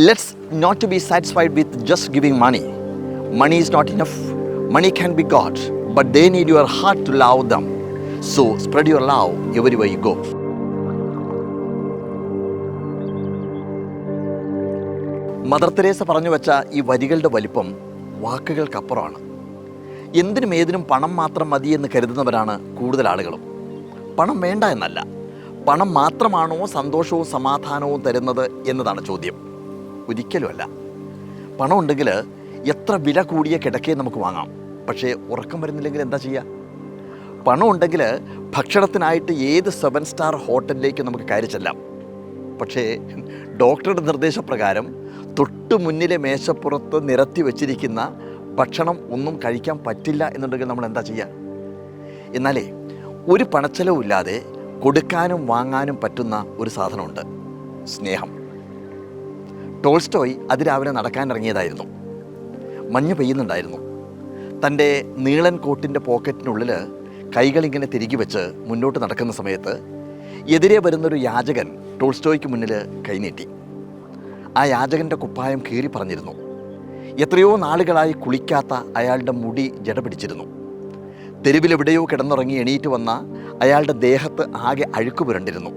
let's not to be satisfied with just giving money. Money is not enough. Money can be God, but they need your heart to love them. So spread your love everywhere you go. Mother Teresa പറഞ്ഞു വെച്ച ഈ വരികളുടെ വലിപ്പം വാക്കുകൾക്കപ്പുറമാണ് എന്തിനും ഏതിനും പണം മാത്രം മതി എന്ന് കരുതുന്നവരാണ് കൂടുതൽ ആളുകളും പണം വേണ്ട എന്നല്ല പണം മാത്രമാണോ സന്തോഷവും സമാധാനവും തരുന്നത് എന്നതാണ് ചോദ്യം ഒരിക്കലുമല്ല. പണം ഉണ്ടെങ്കിൽ എത്ര വില കൂടിയ കിടക്കയെ നമുക്ക് വാങ്ങാം. പക്ഷേ ഉറക്കം വരുന്നില്ലെങ്കിൽ എന്താ ചെയ്യുക പണം ഉണ്ടെങ്കിൽ ഭക്ഷണത്തിനായിട്ട് ഏത് സെവൻ സ്റ്റാർ ഹോട്ടലിലേക്ക് നമുക്ക് കയറി ചെല്ലാം. പക്ഷേ ഡോക്ടറുടെ നിർദ്ദേശപ്രകാരം തൊട്ട് മുന്നിലെ മേശപ്പുറത്ത് നിരത്തി വച്ചിരിക്കുന്ന ഭക്ഷണം ഒന്നും കഴിക്കാൻ പറ്റില്ല എന്നുണ്ടെങ്കിൽ നമ്മൾ എന്താ ചെയ്യുക എന്നാലേ ഒരു പണച്ചെലവില്ലാതെ കൊടുക്കാനും വാങ്ങാനും പറ്റുന്ന ഒരു സാധനമുണ്ട്. സ്നേഹം. ടോൾസ്റ്റോയ് അതിരാവിലെ നടക്കാനിറങ്ങിയതായിരുന്നു. മഞ്ഞ് പെയ്യുന്നുണ്ടായിരുന്നു. തന്റെ നീളൻ കോട്ടിന്റെ പോക്കറ്റിനുള്ളിൽ കൈകളിങ്ങനെ തിരികെ വെച്ച് മുന്നോട്ട് നടക്കുന്ന സമയത്ത് എതിരെ വരുന്നൊരു യാചകൻ ടോൾസ്റ്റോയ്ക്ക് മുന്നിൽ കൈനീട്ടി. ആ യാചകന്റെ കുപ്പായം കീറി പറഞ്ഞിരുന്നു. എത്രയോ നാളുകളായി കുളിക്കാത്ത അയാളുടെ മുടി ജട പിടിച്ചിരുന്നു തെരുവിലെവിടെയോ കിടന്നുറങ്ങി എണീറ്റ് വന്ന അയാളുടെ ദേഹത്ത് ആകെ അഴുക്ക് പുരണ്ടിരുന്നു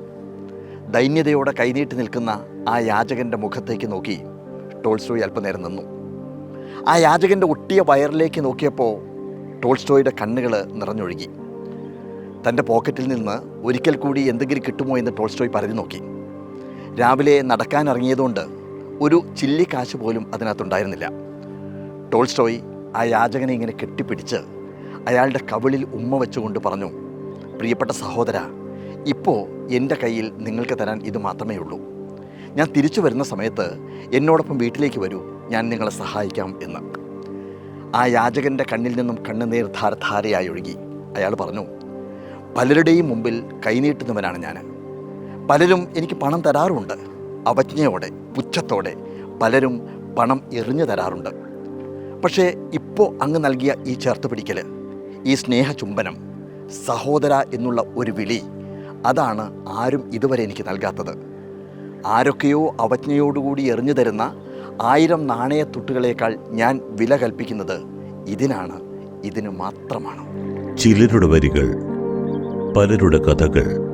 ദൈന്യതയോടെ കൈനീട്ടി നിൽക്കുന്ന ആ യാചകന്റെ മുഖത്തേക്ക് നോക്കി ടോൾസ്റ്റോയ് അല്പനേരം നിന്നു. ആ യാചകന്റെ ഒട്ടിയ വയറിലേക്ക് നോക്കിയപ്പോൾ ടോൾസ്റ്റോയുടെ കണ്ണുകൾ നിറഞ്ഞൊഴുകി. തന്റെ പോക്കറ്റിൽ നിന്ന് ഒരിക്കൽ കൂടി എന്തെങ്കിലും കിട്ടുമോ എന്ന് ടോൾസ്റ്റോയ് പരതി നോക്കി. രാവിലെ നടക്കാനിറങ്ങിയതുകൊണ്ട് ഒരു ചില്ലിക്കാശ് പോലും അതിനകത്തുണ്ടായിരുന്നില്ല. ടോൾസ്റ്റോയ് ആ യാചകനെ ഇങ്ങനെ കെട്ടിപ്പിടിച്ച് അയാളുടെ കവിളിൽ ഉമ്മ വെച്ചുകൊണ്ട് പറഞ്ഞു പ്രിയപ്പെട്ട സഹോദര ഇപ്പോൾ എന്റെ കയ്യിൽ നിങ്ങൾക്ക് തരാൻ ഇത് മാത്രമേ ഉള്ളൂ ഞാൻ തിരിച്ചു വരുന്ന സമയത്ത് എന്നോടൊപ്പം വീട്ടിലേക്ക് വരൂ ഞാൻ നിങ്ങളെ സഹായിക്കാം എന്ന്. ആ യാചകന്റെ കണ്ണിൽ നിന്നും കണ്ണുനീർ ധാരധാരയായി ഒഴുകി. അയാൾ പറഞ്ഞു പലരുടെയും മുമ്പിൽ കൈനീട്ടുന്നവനാണ് ഞാൻ. പലരും എനിക്ക് പണം തരാറുണ്ട്. അവജ്ഞയോടെ പുച്ഛത്തോടെ പലരും പണം എറിഞ്ഞു തരാറുണ്ട്. പക്ഷേ ഇപ്പോൾ അങ്ങ് നൽകിയ ഈ ചേർത്ത് പിടിക്കൽ ഈ സ്നേഹചുംബനം സഹോദര എന്നുള്ള ഒരു വിളി അതാണ് ആരും ഇതുവരെ എനിക്ക് നൽകാത്തത്. ആരൊക്കെയോ അവജ്ഞയോടുകൂടി എറിഞ്ഞു തരുന്ന ആയിരം നാണയത്തുട്ടുകളേക്കാൾ ഞാൻ വില കൽപ്പിക്കുന്നത് ഇതിനാണ്. ഇതിന് മാത്രമാണ്. ചിലരുടെ വരികൾ പലരുടെ കഥകൾ